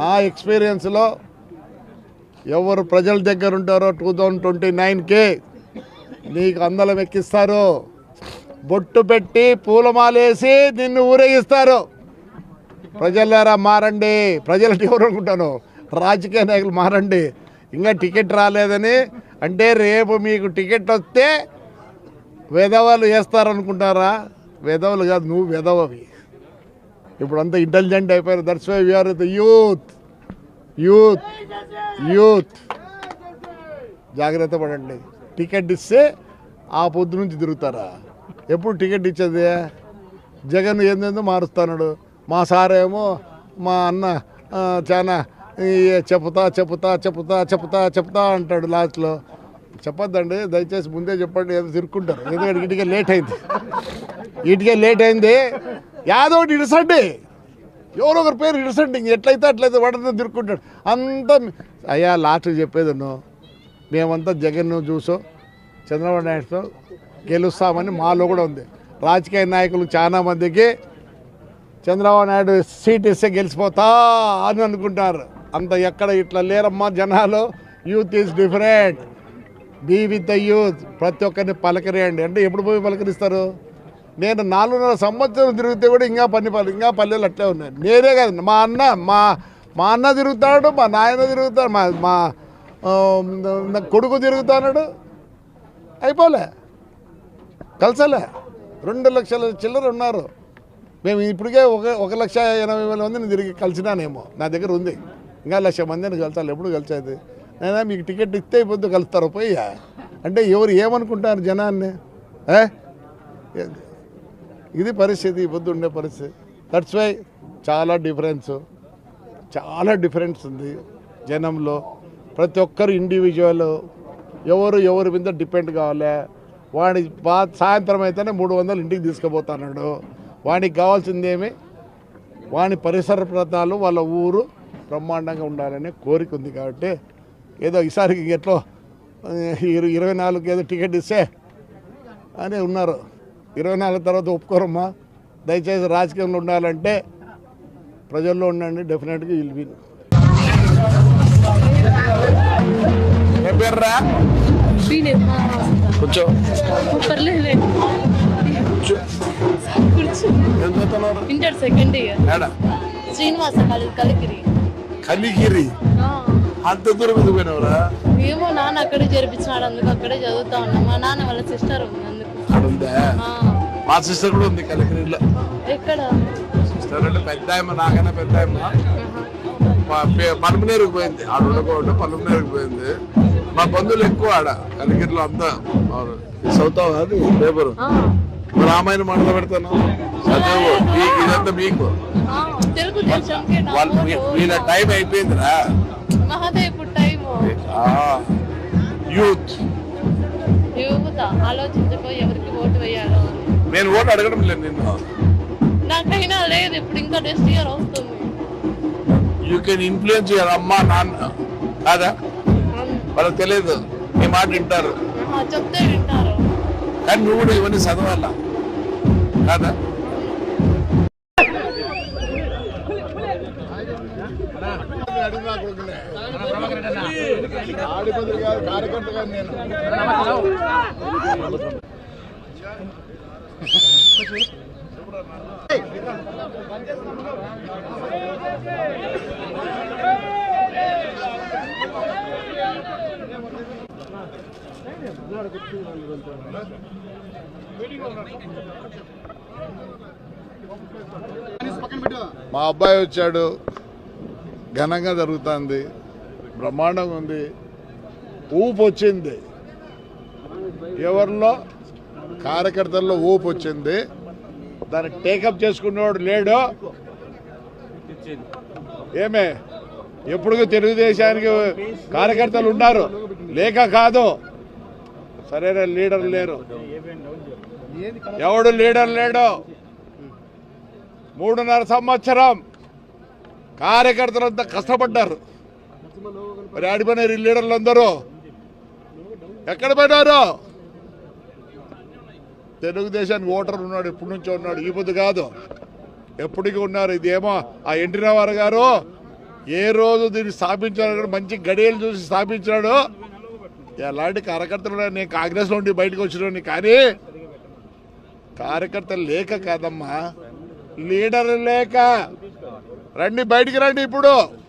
నా ఎక్స్పీరియన్స్లో ఎవరు ప్రజల దగ్గర ఉంటారో టూ థౌజండ్ ట్వంటీ నైన్కి నీకు అందలం ఎక్కిస్తారు. బొట్టు పెట్టి పూలమాలేసి నిన్ను ఊరేగిస్తారు. ప్రజలారా మారండి. ప్రజలు ఎవరు అనుకుంటాను రాజకీయ నాయకులు మారండి. ఇంకా టికెట్ రాలేదని అంటే రేపు మీకు టికెట్ వస్తే వెధవలు వేస్తారనుకుంటారా? వెధవలు కాదు నువ్వు వెధవవి ఇప్పుడు అంతా ఇంటెలిజెంట్ అయిపోయారు that's why we're the youth youth youth జాగ్రత్త పడండి. టికెట్ ఇస్తే ఆ పొద్దు నుంచి తిరుగుతారా? ఎప్పుడు టికెట్ ఇచ్చేది? జగన్ ఏందేందో మారుస్తాడు మా సారేమో మా అన్న చాలా చెప్తా చెప్తా చెప్తా చెప్తా చెప్తా అంటాడు లాస్ట్లో చెప్పొద్దండి దయచేసి ముందే చెప్పండి. ఏదో తిరుక్కుంటారు. ఎందుకంటే ఇటుకే లేట్ అయింది. ఇటుకే లేట్ అయింది. యాదో ఒకటి ఇడసండి ఎవరో ఒకరి పేరు ఇడసండి ఇంక ఎట్లయితే అట్లయితే వాడితో తిరుక్కుంటాడు. అంతా అయ్యా లాస్ట్ చెప్పేది నువ్వు మేమంతా జగన్ చూసో చంద్రబాబు నాయుడుతో గెలుస్తామని మాలో కూడా ఉంది. రాజకీయ నాయకులు చాలామందికి చంద్రబాబు నాయుడు సీట్ ఇస్తే గెలిచిపోతా అని అనుకుంటారు. అంత ఎక్కడ ఇట్లా లేరమ్మా జనాలు? Youth is different be with the youth ప్రతి ఒక్కరిని పలకరేయండి. అంటే ఎప్పుడు పోయి పలకరిస్తారు? నేను నాలుగున్నర సంవత్సరం తిరిగితే కూడా ఇంకా పని పని ఇంకా పల్లెలు అట్లే ఉన్నాయి. నేనే కాదు మా అన్న మా మా అన్న తిరుగుతాడు మా నాయన తిరుగుతాడు మా మా నా కొడుకు తిరుగుతాడు. అయిపోలే. కలిసలే. రెండు లక్షల చిల్లర ఉన్నారు. మేము ఇప్పటికే ఒక ఒక లక్ష ఎనభై వేల మందిని తిరిగి కలిసినానేమో. నా దగ్గర ఉంది. ఇంకా లక్ష మందిని కలిసాలి ఎప్పుడు కలిసేది? నేనా మీకు టికెట్ ఇస్తే అయిపోద్దు కలుస్తారు. పోయి అంటే ఎవరు ఏమనుకుంటారు జనాన్ని? ఏ? ఇది పరిస్థితి ఇబ్బంది ఉండే పరిస్థితి. దట్స్ వై చాలా డిఫరెన్స్ చాలా డిఫరెన్స్ ఉంది జనంలో. ప్రతి ఒక్కరు ఇండివిజువల్ ఎవరు ఎవరి మీద డిపెండ్ కావాలి. వాడి బా సాయంత్రం అయితేనే మూడు వందలు ఇంటికి తీసుకుపోతున్నాడు. వాడికి కావాల్సింది ఏమి? వాని పరిసర ప్రాంతాలు వాళ్ళ ఊరు బ్రహ్మాండంగా ఉండాలనే కోరిక ఉంది కాబట్టి ఏదో ఈసారికి ఎట్లో ఇరవై నాలుగు ఏదో టికెట్ ఇస్తే అని ఉన్నారు. ఇరవై నాలుగు తర్వాత ఒప్పుకోరమ్మా. దయచేసి రాజకీయంలో ఉండాలంటే ప్రజల్లో ఉండండి డెఫినెట్గా విల్ బీనే. కూర్చో. Inter second year Srinivasa Kaligiri ఆ, అంత దూరం ఎందుకు పోయినవరా? ఏమో నాన్న అక్కడే జరిపించినాడు అందుకు అక్కడే చదువుతా ఉన్నా. మా నాన్న వాళ్ళ సిస్టర్ ఉంది అక్కడ ఉందా మా సిస్టర్ కూడా ఉంది కలిగిరిలో ఎక్కడ? సిస్టర్ అంటే పెద్ద ఆయమ్మ నాకన్నా పెద్ద ఆయమ్మ పోయింది. ఆడ ఉండకుండా పలమనేరుకు పోయింది. మా బంధువులు ఎక్కువ ఆడ కలిగిరిలో అంతా చదువుతావా అది పేపరు. ఆ, రామాయణ మండలం పెడతాను. చదువు ఇదంతా మీకు. వాళ్ళు టైం అయిపోయిందిరా. యూత్. యువత ఆలోచించుకో ఎవరికి ఓటు వేయాలో. అని నేను ఓటు అడగడం లేదు నిన్ను. నాకైనా లేదు ఇప్పుడు ఇంకా నెక్స్ట్ ఇయర్ వస్తుంది. యూ కెన్ ఇన్ఫ్లుయెన్స్ యువర్ అమ్మ నాన్న. కాదా? వాళ్ళకి తెలియదు. నీ మాట వింటారు. ఆహా, చెప్తే వింటారు. కానీ నువ్వు కూడా ఇవన్నీ చదవాలా. కాదా? మా అబ్బాయి వచ్చాడు. ఘనంగా జరుగుతుంది. బ్రహ్మాండంగా ఉంది. ఊపు వచ్చింది. ఎవరిలో? కార్యకర్తల్లో ఊపు వచ్చింది. దాన్ని టేకప్ చేసుకున్నవాడు లేడు. ఏమే? ఎప్పుడు తెలుగుదేశానికి కార్యకర్తలు ఉన్నారు? లేక కాదు. సరైన లీడర్ లేరు. ఎవడు లీడర్ లేడు? మూడున్నర సంవత్సరం. కార్యకర్తలంతా కష్టపడ్డారు. మరి ఆడిపోయినారు ఈ లీడర్లు అందరూ. ఎక్కడ పోయినారు? తెలుగుదేశానికి ఓటర్ ఉన్నాడు ఎప్పటి నుంచో ఉన్నాడు. ఈ పొద్దు కాదు. ఎప్పటికీ ఉన్నారు. ఇదేమో ఆ ఎన్టీ రామారావు గారు ఏ రోజు దీన్ని స్థాపించాడు మంచి గడియలు చూసి స్థాపించాడు. ఎలాంటి కార్యకర్తలు నేను కాంగ్రెస్లో ఉండి బయటకు వచ్చిన కానీ కార్యకర్తలు లేక కాదమ్మా. లీడర్ లేక. రండి బయటికి రండి ఇప్పుడు.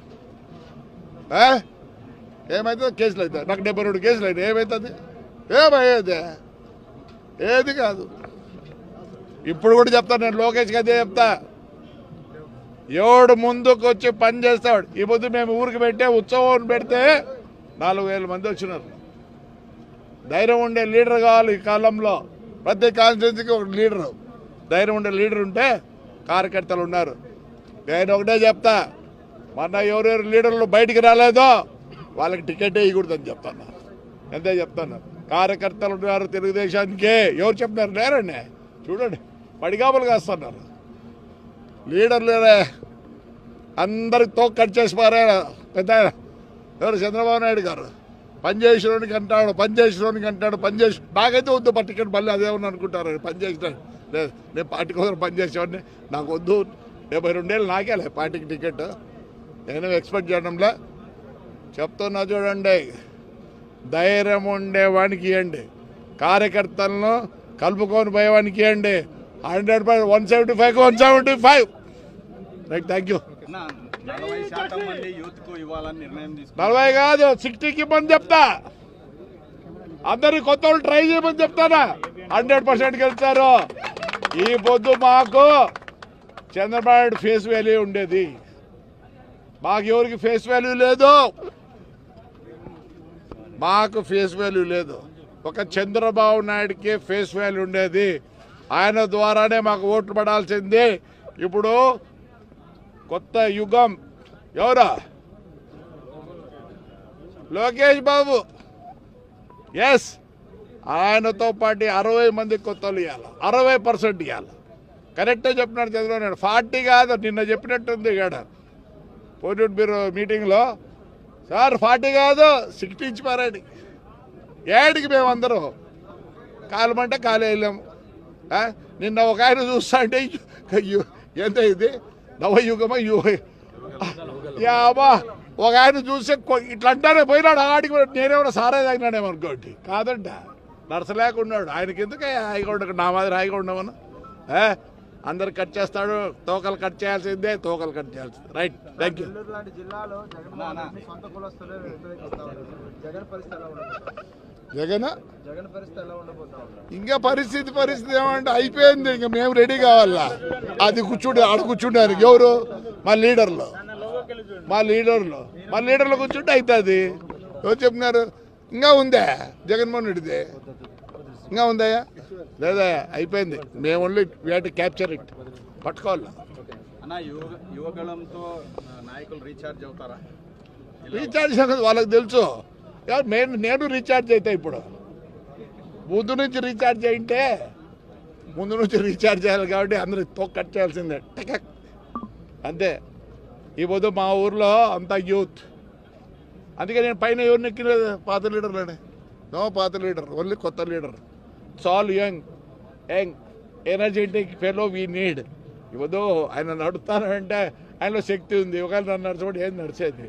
ఏమవుతుంది కేసులు అవుతాయి నాకు డెబ్బై రెండు కేసులు అయితే ఏమవుతుంది ఏమయ్యేది? ఏది కాదు. ఇప్పుడు కూడా చెప్తాను నేను లోకేష్కి అదే చెప్తా. ఎవడు ముందుకు వచ్చి పని చేస్తాడు? ఈ పొద్దు మేము ఊరికి పెట్టే ఉత్సవం పెడితే నాలుగు వేల మంది వచ్చినారు. ధైర్యం ఉండే లీడర్ కావాలి ఈ కాలంలో. ప్రతి కాన్స్టిట్యున్సీకి ఒక లీడరు. ధైర్యం ఉండే లీడర్ ఉంటే కార్యకర్తలు ఉన్నారు. నేను ఒకటే చెప్తా మన ఎవరెవరు లీడర్లు బయటికి రాలేదో వాళ్ళకి టికెట్ వేయకూడదని చెప్తాను. ఎంతే చెప్తాను? కార్యకర్తలు ఉన్నారు తెలుగుదేశానికి. ఎవరు చెప్తున్నారు లేరండి చూడండి. పడిగాపులు కాస్తున్నారు. లీడర్లు అందరికి తోక కట్ చేసి పారే. పెద్ద ఎవరు? చంద్రబాబు నాయుడు గారు. పని అంటాడు పని అంటాడు పని చేసి నాకైతే వద్దు పా మళ్ళీ మళ్ళీ అదేమని అనుకుంటారు. పని లేదు నేను పార్టీ కోసం పనిచేసేవాడిని. నాకు వద్దు డెబ్బై రెండేళ్ళు నాకేలే పార్టీకి టికెట్. నేను ఎక్స్పెక్ట్ చేయడంలే. చెప్తున్నా చూడండి. ధైర్యం ఉండేవానికి ఇవ్వండి కార్యకర్తలను కలుపుకొని పోయేవానికి ఇవ్వండి hundred percent one seventy five one seventy five. Right thank you నలభై కాదు సిక్స్టీకి ఇవ్వమని చెప్తా. అందరికి కొత్త వాళ్ళు ట్రై చేయమని చెప్తానా? హండ్రెడ్ పర్సెంట్ గెలుస్తారు ఈ పొద్దు మాకు చంద్రబాబు ఫేస్ వాల్యూ ఉండేది. మాకు ఎవరికి ఫేస్ వాల్యూ లేదు. మాకు ఫేస్ వాల్యూ లేదు. ఒక చంద్రబాబు నాయుడుకి ఫేస్ వాల్యూ ఉండేది. ఆయన ద్వారానే మాకు ఓట్లు పడాల్సింది. ఇప్పుడు కొత్త యుగం. ఎవరా? లోకేష్ బాబు. ఎస్ ఆయనతో పాటు అరవై మంది కొత్తలు ఇవ్వాలి అరవై పర్సెంట్ ఇవ్వాలి కరెక్టే చెప్పినాడు చంద్రబాబు నాయుడు. ఫార్టీ కాదు నిన్న చెప్పినట్టుంది గడారు పోటీ బ్యూరో మీటింగ్లో సార్ ఫార్టీ కాదు సిక్స్టీ ఇచ్చి పారండి ఏడికి మేమందరం కాలమంటే కాలు వెళ్ళాము నిన్న ఒక ఆయన చూస్తా అంటే అయ్యో, ఎంత ఇది? నవయుగమా యుగ యాబా ఒక ఆయన చూస్తే ఇట్లా అంటానే పోయినాడు ఆడికి నేనేమన్నా సారా తాగినాడేమో అనుకోండి. కాదంట. నడసలేకున్నాడు ఆయనకి ఎందుకు హాయిగా ఉండకు నా మాదిరి హాయిగా ఉండమను అందరు కట్ చేస్తాడు తోకలు కట్ చేయాల్సిందే తోకలు కట్ చేయాల్సిందే. రైట్ థ్యాంక్ యూ జగన్ ఇంకా పరిస్థితి పరిస్థితి ఏమంటే అయిపోయింది ఇంకా మేము రెడీ కావాలా? అది కూర్చుంటే ఆడ కూర్చుంటారు. ఎవరు? మా లీడర్లు. మా లీడర్లు. మా లీడర్లు కూర్చుంటే అవుతుంది ఎవరు చెప్పినారు? ఇంకా ఉందా? జగన్మోహన్ రెడ్డిది. ఇంకా ఉందయ్యా లేదా అయిపోయింది. మేము ఓన్లీ వేట క్యాప్చర్ ఇట్ పట్టుకోవాలా. రీఛార్జ్ వాళ్ళకి తెలుసు. యా, నేను నేను రీఛార్జ్ అవుతా ఇప్పుడు. ముందు నుంచి రీఛార్జ్ అయింటే ముందు నుంచి రీఛార్జ్ చేయాలి కాబట్టి అందరూ తోక కట్ చేయాల్సిందే. టకక్. అంతే. ఈ పొద్దు మా ఊర్లో అంతా యూత్. అందుకే నేను పైన ఎవరిని ఎక్కిలేదు పాత లీడర్లోనే. నో పాత లీడర్ ఓన్లీ కొత్త లీడర్. సాల్ young young energetic fellow we need ఇవ్వదు ఆయన నడుతానంటే ఆయనలో శక్తి ఉంది. ఒకవేళ నన్ను నడచబడి ఏం నడిచేది?